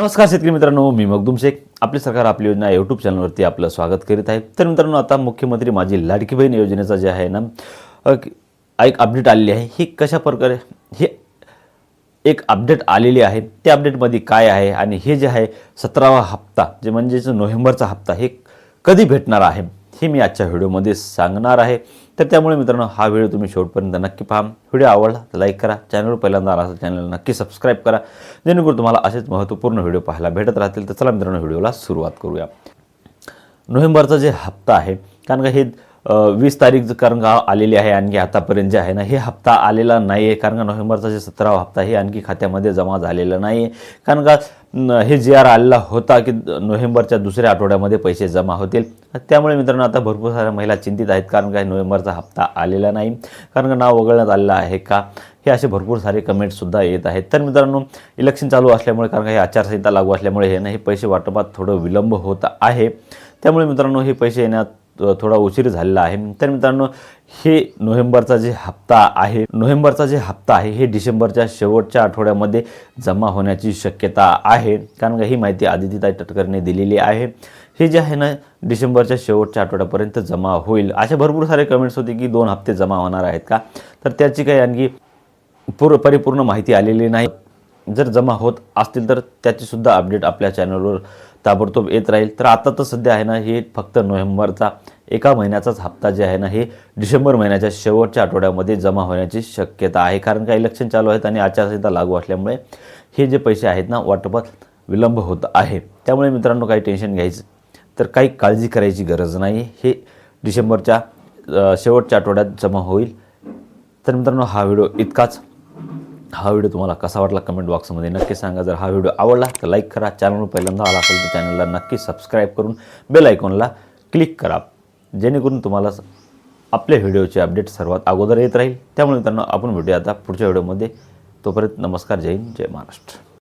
नमस्कार शेतकरी मित्रांनो मी मगदुम शेख. आपली सरकार आपली योजना यूट्यूब चॅनलवरती आपलं स्वागत करीत आहे. तर मित्रांनो आता मुख्यमंत्री माझी लाडकी बहीण योजनेचा जे आहे ना एक अपडेट आलेली आहे. ही कशा प्रकारे हे एक अपडेट आलेली आहे. त्या अपडेटमध्ये काय आहे आणि हे जे आहे सतरावा हप्ता जे म्हणजेच नोव्हेंबरचा हप्ता हे कधी भेटणार आहे? हे मी आजच्या व्हिडिओमध्ये सांगणार आहे. तर त्यामुळे मित्रांनो हा व्हिडिओ तुम्ही शेवटपर्यंत नक्की पहा. व्हिडिओ आवडला तर लाईक करा. चॅनलवर पहिल्यांदा आला असेल चॅनलला नक्की सबस्क्राईब करा. जेणेकरून तुम्हाला असेच महत्त्वपूर्ण व्हिडिओ पाहायला भेटत राहतील. तर चला मित्रांनो व्हिडिओला सुरुवात करूया. नोव्हेंबरचा जे हप्ता आहे कारण का हे वीस तारीख कारण का आलेली आहे आणखी आतापर्यंत जे आहे ना हे हप्ता आलेला नाही आहे कारण का नोव्हेंबरचा जे सतरावा हप्ता हे आणखी खात्यामध्ये जमा झालेला नाही आहे कारण का हे जे आर आलेला होता की नोव्हेंबरच्या दुसऱ्या आठवड्यामध्ये पैसे जमा होतील. त्यामुळे मित्रांनो आता भरपूर साऱ्या महिला चिंतित आहेत. कारण काय नोव्हेंबरचा हप्ता आलेला नाही. कारण का नाव वगळण्यात आलेलं आहे का? हे असे भरपूर सारे कमेंटसुद्धा येत आहेत. तर मित्रांनो इलेक्शन चालू असल्यामुळे कारण का हे आचारसंहिता लागू असल्यामुळे हे ना हे पैसे वाटपात थोडं विलंब होत आहे. त्यामुळे मित्रांनो हे पैसे येण्यात थोडा उशीर झालेला आहे. तर मित्रांनो हे नोव्हेंबरचा जे हप्ता आहे नोव्हेंबरचा जे हप्ता आहे हे डिसेंबरच्या शेवटच्या आठवड्यामध्ये जमा होण्याची शक्यता आहे. कारण का ही माहिती आदित्यताई तटकरने दिलेली आहे. हे जे आहे ना डिसेंबरच्या शेवटच्या आठवड्यापर्यंत जमा होईल. अशा भरपूर सारे कमेंट्स होते की दोन हप्ते जमा होणार आहेत का? तर त्याची काही आणखी पूर परिपूर्ण माहिती आलेली नाही. जर जमा होत असतील तर त्याचीसुद्धा अपडेट आपल्या चॅनलवर ताबडतोब येत राहील. तर आता तर सध्या आहे ना हे फक्त नोव्हेंबरचा एका महिन्याचाच हप्ता जे आहे ना हे डिसेंबर महिन्याच्या शेवटच्या आठवड्यामध्ये जमा होण्याची शक्यता आहे. कारण का इलेक्शन चालू आहेत आणि आचारसंहिता लागू असल्यामुळे हे जे पैसे आहेत ना वाटपात विलंब होत आहे. त्यामुळे मित्रांनो काही टेन्शन घ्यायचं तर काही काळजी करायची गरज नाही. हे डिसेंबरच्या शेवटच्या आठवड्यात जमा होईल. तर मित्रांनो हा व्हिडिओ इतकाच. हा व्हिडिओ तुम्हाला कसा वाटला कमेंट बॉक्समध्ये नक्की सांगा. जर हा व्हिडिओ आवडला तर लाईक करा. चॅनलवर पहिल्यांदा आला असेल तर चॅनलला नक्की सबस्क्राईब करून बेल आयकॉनला क्लिक करा. जेणेकरून तुम्हाला आपल्या व्हिडिओचे अपडेट सर्वात अगोदर येत राहील. त्यामुळे मित्रांनो आपण भेटूया आता पुढच्या व्हिडिओमध्ये. तोपर्यंत नमस्कार. जय हिंद. जय महाराष्ट्र.